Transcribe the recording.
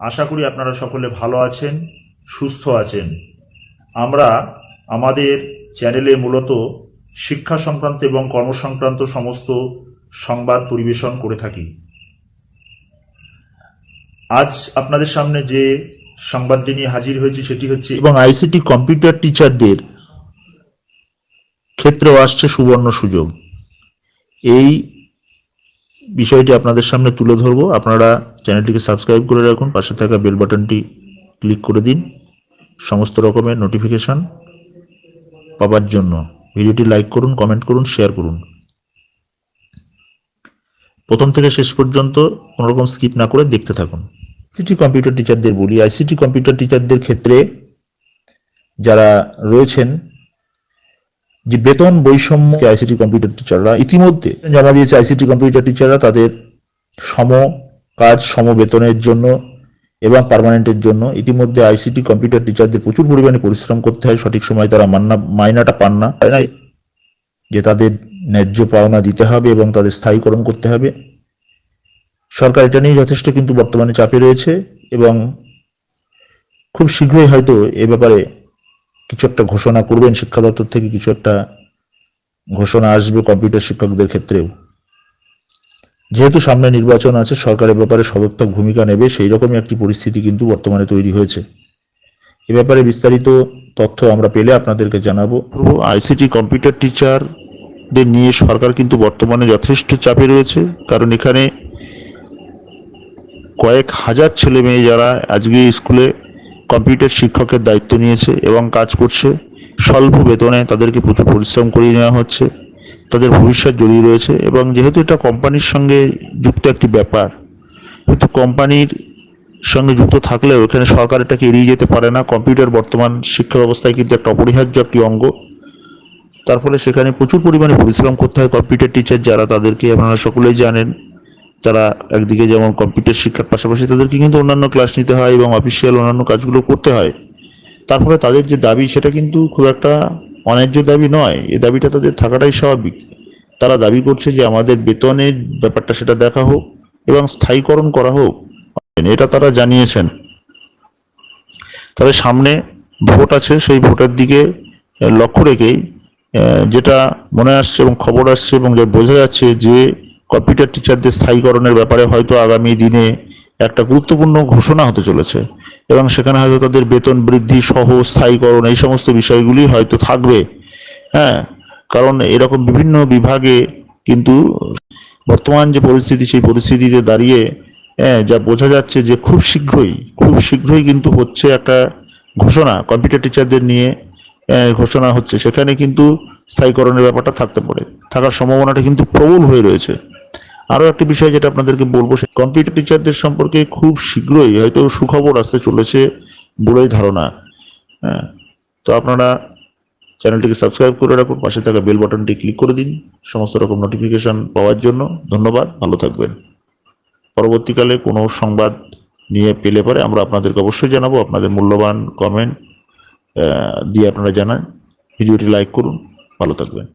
আশা করি আপনারা সকলে ভালো আছেন, সুস্থ আছেন। আমরা আমাদের চ্যানেলে মূলত শিক্ষা সংক্রান্ত এবং কর্মসংক্রান্ত সমস্ত সংবাদ পরিবেশন করে থাকি। আজ আপনাদের সামনে যে সংবাদটি নিয়ে হাজির হয়েছে সেটি হচ্ছে এবং আইসিটি কম্পিউটার টিচারদের ক্ষেত্রেও আসছে সুবর্ণ সুযোগ। এই বিষয়টি আপনাদের সামনে তুলে ধরবো। আপনারা চ্যানেলটিকে সাবস্ক্রাইব করে রাখুন, পাশে থাকা বেল বাটনটি ক্লিক করে দিন। সমস্ত রকমের নোটিফিকেশন পাবার জন্য। ভিডিওটি লাইক করুন, কমেন্ট করুন, শেয়ার করুন। প্রথম থেকে শেষ পর্যন্ত কোনো রকম স্কিপ না করে দেখতে থাকুন। সিটি কম্পিউটার টিচারদের বলি আইসিটি কম্পিউটার টিচারদের ক্ষেত্রে যারা রয়েছেন যে বেতন বৈষম্য আইসিটি কম্পিউটার টিচাররা ইতিমধ্যে জমা দিয়েছে আইসিটি কম্পিউটার টিচাররা তাদের সম কাজ, সম বেতনের জন্য এবং পার্মানেন্টের জন্য ইতিমধ্যে আইসিটি কম্পিউটার টিচারদের প্রচুর পরিমাণে পরিশ্রম করতে হয়। সঠিক সময় তারা মান্না, মাইনাটা পান না। যে তাদের ন্যায্য পাওনা দিতে হবে এবং তাদের স্থায়ীকরণ করতে হবে। সরকার এটা নিয়ে যথেষ্ট কিন্তু বর্তমানে চাপে রয়েছে এবং খুব শীঘ্রই হয়তো এ ব্যাপারে কিছু একটা ঘোষণা করবেন শিক্ষা দপ্তর থেকে, কিছু একটা ঘোষণা আসবে কম্পিউটার শিক্ষকদের ক্ষেত্রেও। যেহেতু সামনে নির্বাচন আছে, সরকারের ব্যাপারে সদর্থক ভূমিকা নেবে সেই রকমই একটি পরিস্থিতি কিন্তু বর্তমানে তৈরি হয়েছে। এ ব্যাপারে বিস্তারিত তথ্য আমরা পেলে আপনাদেরকে জানাব। আইসিটি কম্পিউটার টিচারদের নিয়ে সরকার কিন্তু বর্তমানে যথেষ্ট চাপে রয়েছে, কারণ এখানে কয়েক হাজার ছেলে মেয়ে যারা আজকে স্কুলে কম্পিউটার শিক্ষকের দায়িত্ব নিয়েছে এবং কাজ করছে। স্বল্প বেতনে তাদেরকে প্রচুর পরিশ্রম করিয়ে নেওয়া হচ্ছে। তাদের ভবিষ্যৎ জড়িয়ে রয়েছে এবং যেহেতু এটা কোম্পানির সঙ্গে যুক্ত একটি ব্যাপার, কিন্তু কোম্পানির সঙ্গে যুক্ত থাকলেও এখানে সরকার এটাকে এড়িয়ে যেতে পারে না। কম্পিউটার বর্তমান শিক্ষা ব্যবস্থায় কিন্তু একটা অপরিহার্য একটি অঙ্গ। তার ফলে সেখানে প্রচুর পরিমাণে পরিশ্রম করতে হয় কম্পিউটার টিচার যারা, তাদেরকে আপনারা সকলেই জানেন। তারা একদিকে যেমন কম্পিউটার শিক্ষার পাশাপাশি তাদেরকে কিন্তু অন্যান্য ক্লাস নিতে হয় এবং অফিসিয়াল অন্যান্য কাজগুলো করতে হয়। তার ফলে তাদের যে দাবি, সেটা কিন্তু খুব একটা অন্যায্য দাবি নয়। এই দাবিটা তাদের থাকাটাই স্বাভাবিক। তারা দাবি করছে যে আমাদের বেতনের ব্যাপারটা সেটা দেখা হোক এবং স্থায়ীকরণ করা হোক। এটা তারা জানিয়েছেন। তবে সামনে ভোট আছে, সেই ভোটের দিকে লক্ষ্য রেখেই যেটা মনে আসছে এবং খবর আসছে এবং যা বোঝা যাচ্ছে যে কম্পিউটার টিচারদের স্থায়ীকরণের ব্যাপারে হয়তো আগামী দিনে একটা গুরুত্বপূর্ণ ঘোষণা হতে চলেছে। এবং সেখানে হয়তো তাদের বেতন বৃদ্ধি সহ স্থায়ীকরণ এই সমস্ত বিষয়গুলি হয়তো থাকবে। হ্যাঁ কারণ এরকম বিভিন্ন বিভাগে কিন্তু বর্তমান যে পরিস্থিতি, সেই পরিস্থিতিতে দাঁড়িয়ে হ্যাঁ যা বোঝা যাচ্ছে যে খুব শীঘ্রই খুব শীঘ্রই কিন্তু হচ্ছে একটা ঘোষণা, কম্পিউটার টিচারদের নিয়ে ঘোষণা হচ্ছে। সেখানে কিন্তু স্থায়ীকরণের ব্যাপারটা থাকতে পারে। থাকার সম্ভাবনাটা কিন্তু প্রবল হয়ে রয়েছে। আরও একটি বিষয় যেটা আপনাদেরকে বলব কম্পিউটার টিচারদের সম্পর্কে খুব শীঘ্রই হয়তো সুখবর আসতে চলেছে বলেই ধারণা। হ্যাঁ তো আপনারা চ্যানেলটিকে সাবস্ক্রাইব করে রাখুন, পাশে থাকা বেল বাটনটি ক্লিক করে দিন। সমস্ত রকম নোটিফিকেশন পাওয়ার জন্য ধন্যবাদ, ভালো থাকবেন। পরবর্তীকালে কোনো সংবাদ নিয়ে পেলে পরে আমরা আপনাদেরকে অবশ্যই জানাব, আপনাদের মূল্যবান কমেন্ট দিয়ে আপনারা জানান। ভিডিওটি লাইক করুন, ভালো থাকবেন।